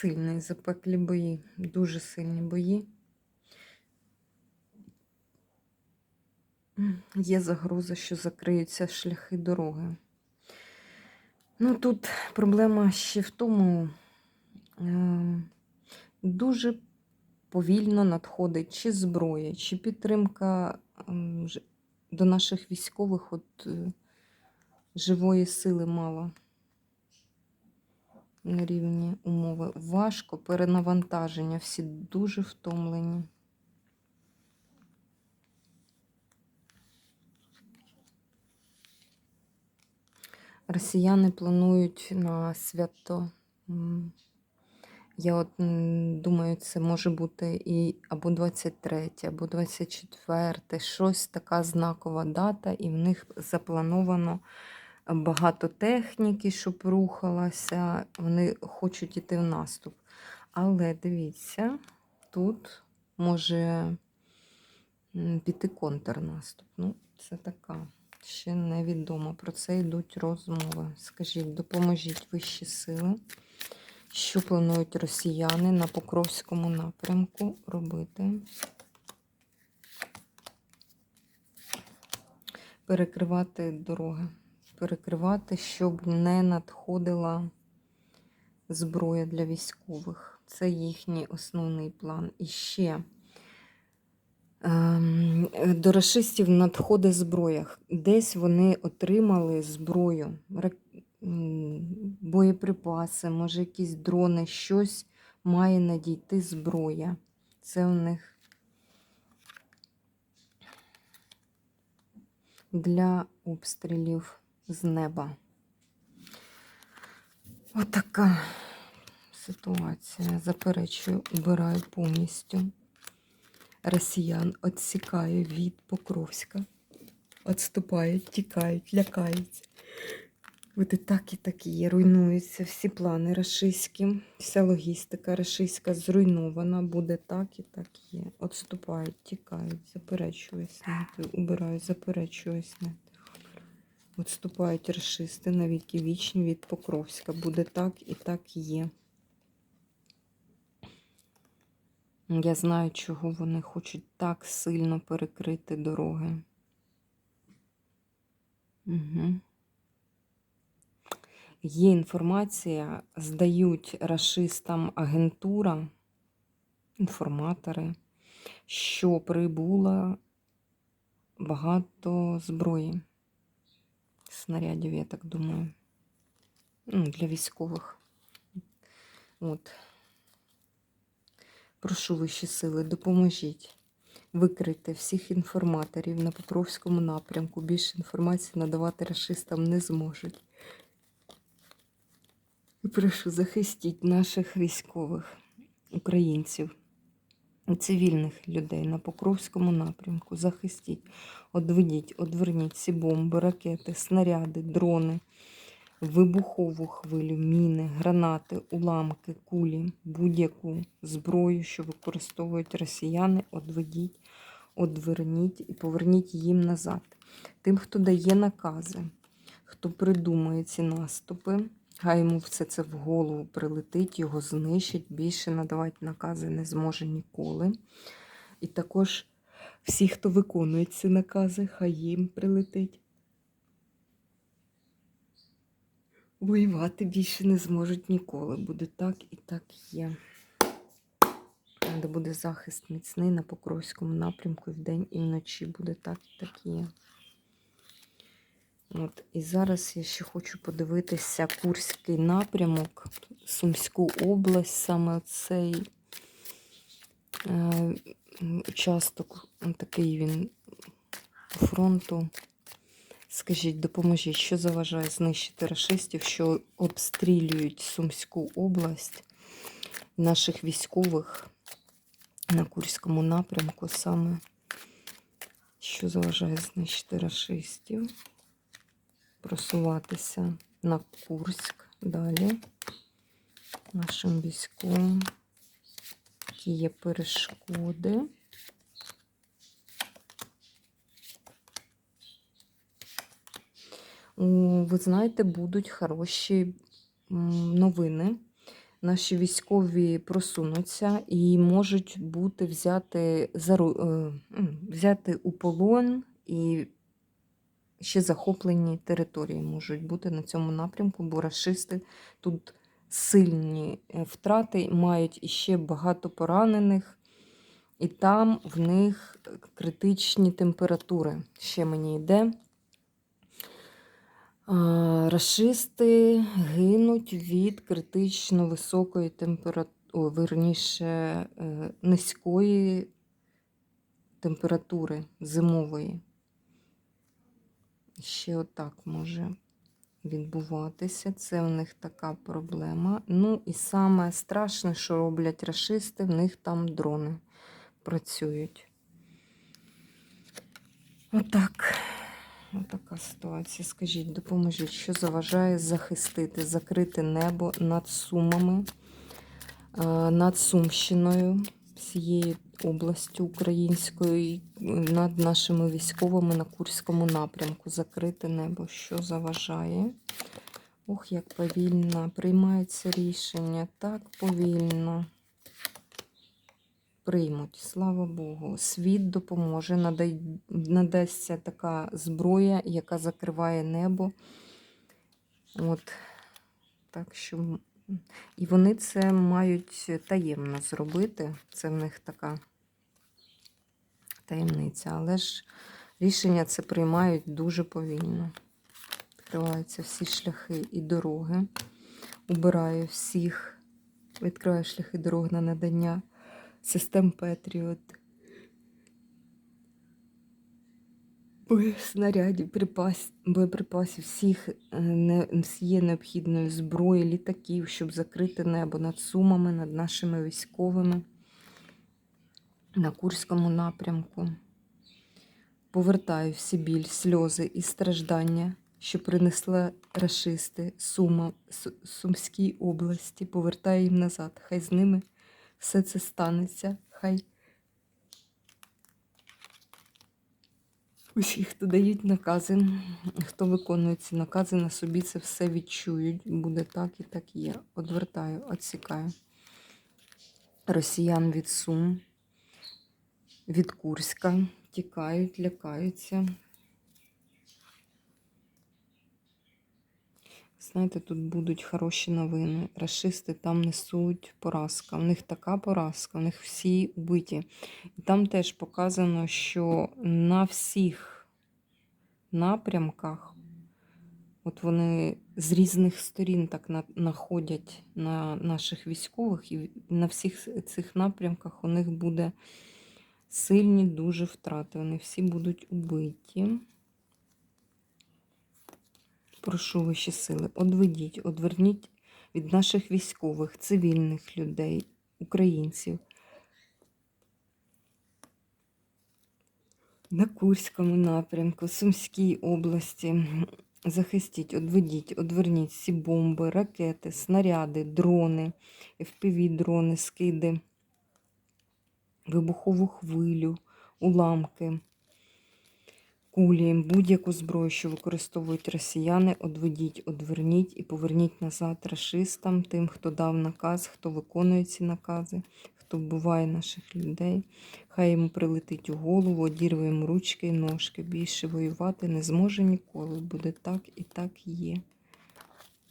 Сильні запеклі бої, дуже сильні бої. Є загроза, що закриються шляхи дороги. Ну тут проблема ще в тому, е, дуже повільно надходить чи зброя, чи підтримка до наших військових, от е, живої сили мало на рівні умови. Важко, перенавантаження, всі дуже втомлені. Росіяни планують на свято. Я от думаю, це може бути і або 23, або 24, щось така знакова дата, і в них заплановано багато техніки, щоб рухалася. Вони хочуть іти в наступ. Але дивіться, тут може піти контрнаступ. Ну, це така. Ще невідомо. Про це йдуть розмови. Скажіть, допоможіть вищі сили, що планують росіяни на Покровському напрямку робити. Перекривати дороги. Перекривати, щоб не надходила зброя для військових. Це їхній основний план. І ще ем, до расистів надходить зброя. Десь вони отримали зброю, боєприпаси, може якісь дрони, щось має надійти зброя. Це у них для обстрілів з неба. Отака ситуація. Заперечую, убираю повністю. Росіян відсікаю від Покровська. Відступають, тікають, лякаються. Буде так і так є. Руйнуються всі плани рашистські, вся логістика рашистська зруйнована. Буде так і так є. Відступають, тікають, заперечую снати, убираю, заперечую снати. Відступають рашисти навіки вічні від Покровська. Буде так і так є. Я знаю, чого вони хочуть так сильно перекрити дороги. Угу. Є інформація, здають рашистам агентура, інформатори, що прибуло багато зброї, снарядів, я так думаю, ну, для військових. От. Прошу вищі сили, допоможіть. Викрити всіх інформаторів на Покровському напрямку. Більше інформації надавати расистам не зможуть. Прошу захистіть наших військових, українців цивільних людей на Покровському напрямку. Захистіть, одведіть, одверніть всі бомби, ракети, снаряди, дрони, вибухову хвилю, міни, гранати, уламки, кулі, будь-яку зброю, що використовують росіяни, одведіть, одверніть і поверніть їм назад. Тим, хто дає накази, хто придумує ці наступи, хай йому все це в голову прилетить, його знищить, більше надавати накази не зможе ніколи. І також всі, хто виконує ці накази, хай їм прилетить. Воювати більше не зможуть ніколи. Буде так і так є. Де буде захист міцний на Покровському напрямку вдень і вночі буде так і так є. От, і зараз я ще хочу подивитися Курський напрямок, Сумську область, саме цей е, участок, такий він фронту. Скажіть, допоможіть, що заважає знищити рашистів, що обстрілюють Сумську область наших військових на Курському напрямку саме, що заважає знищити рашистів, просуватися на Курськ далі нашим військовим, які є перешкоди. Ви знаєте, будуть хороші новини. Наші військові просунуться і можуть бути взяти, е, взяти у полон і ще захоплені території можуть бути на цьому напрямку, бо рашисти тут сильні е, втрати, мають іще багато поранених, і там в них критичні температури. Ще мені йде. Рашисти гинуть від критично високої температури, верніше, е, низької температури зимової. Ще отак може відбуватися. Це у них така проблема. Ну і саме страшне, що роблять рашисти, в них там дрони працюють. Отак. Отака ситуація. Скажіть, допоможіть, що заважає захистити, закрити небо над Сумами, е, над Сумщиною, всією областю українською, над нашими військовими на Курському напрямку. Закрити небо, що заважає. Ох, як повільно приймається рішення. Так повільно. Приймуть, слава Богу. Світ допоможе, надай, надасться така зброя, яка закриває небо. От, так що, і вони це мають таємно зробити. Це в них така таємниця. Але ж рішення це приймають дуже повільно. Відкриваються всі шляхи і дороги. Убираю всіх, відкриваю шляхи дороги на надання систем Петріот. Снарядів, припас, боєприпасів, всіх е, не, всієї необхідної зброї, літаків, щоб закрити небо над Сумами, над нашими військовими на Курському напрямку. Повертаю всі біль, сльози і страждання, що принесли рашисти Сума, Сумській області. Повертаю їм назад. Хай з ними все це станеться. Хай усі, хто дають накази, хто виконує ці накази, на собі це все відчують. Буде так і так є. Одвертаю, відсікаю. Росіян від Сум, від Курська тікають, лякаються. Знаєте, тут будуть хороші новини. Рашисти там несуть поразка. В них така поразка, в них всі убиті. І там теж показано, що на всіх напрямках, от вони з різних сторін так находять на наших військових, і на всіх цих напрямках у них буде сильні дуже втрати. Вони всі будуть убиті. Прошу вищі сили, одведіть, одверніть від наших військових, цивільних людей, українців. На Курському напрямку, Сумській області. Захистіть, одведіть, одверніть всі бомби, ракети, снаряди, дрони, FPV-дрони, скиди, вибухову хвилю, уламки кулі, будь-яку зброю, що використовують росіяни, одведіть, одверніть і поверніть назад рашистам, тим, хто дав наказ, хто виконує ці накази, хто вбиває наших людей. Хай йому прилетить у голову, одірве йому ручки і ножки. Більше воювати не зможе ніколи. Буде так і так є.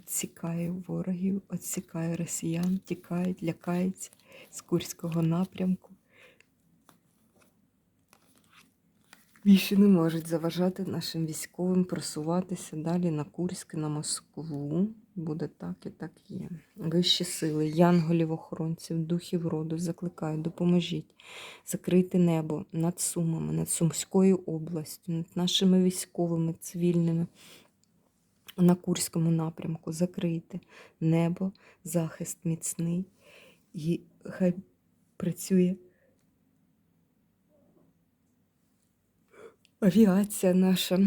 Відсікаю ворогів, відсікаю росіян, тікають, лякаються з Курського напрямку. Більше не можуть заважати нашим військовим просуватися далі на Курськ, на Москву. Буде так і так є. Вищі сили, янголів, охоронців, духів роду закликаю, допоможіть закрити небо над Сумами, над Сумською областю, над нашими військовими, цивільними на Курському напрямку. Закрити небо, захист міцний. І хай працює авіація наша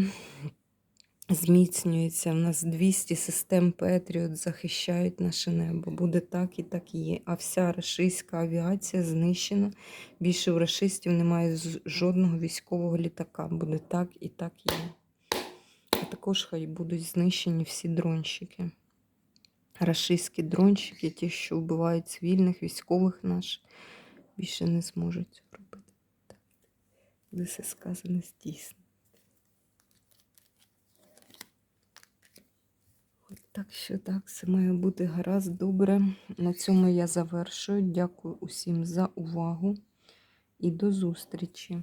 зміцнюється. У нас 200 систем Петріот захищають наше небо. Буде так і так є. А вся рашистська авіація знищена. Більше в рашистів немає жодного військового літака. Буде так і так є. А також хай будуть знищені всі дронщики. Рашистські дронщики, ті, що вбивають цивільних, військових наших, більше не зможуть робити. Буде все сказане здійснено. Так що так, все має бути гаразд, добре. На цьому я завершую. Дякую усім за увагу і до зустрічі.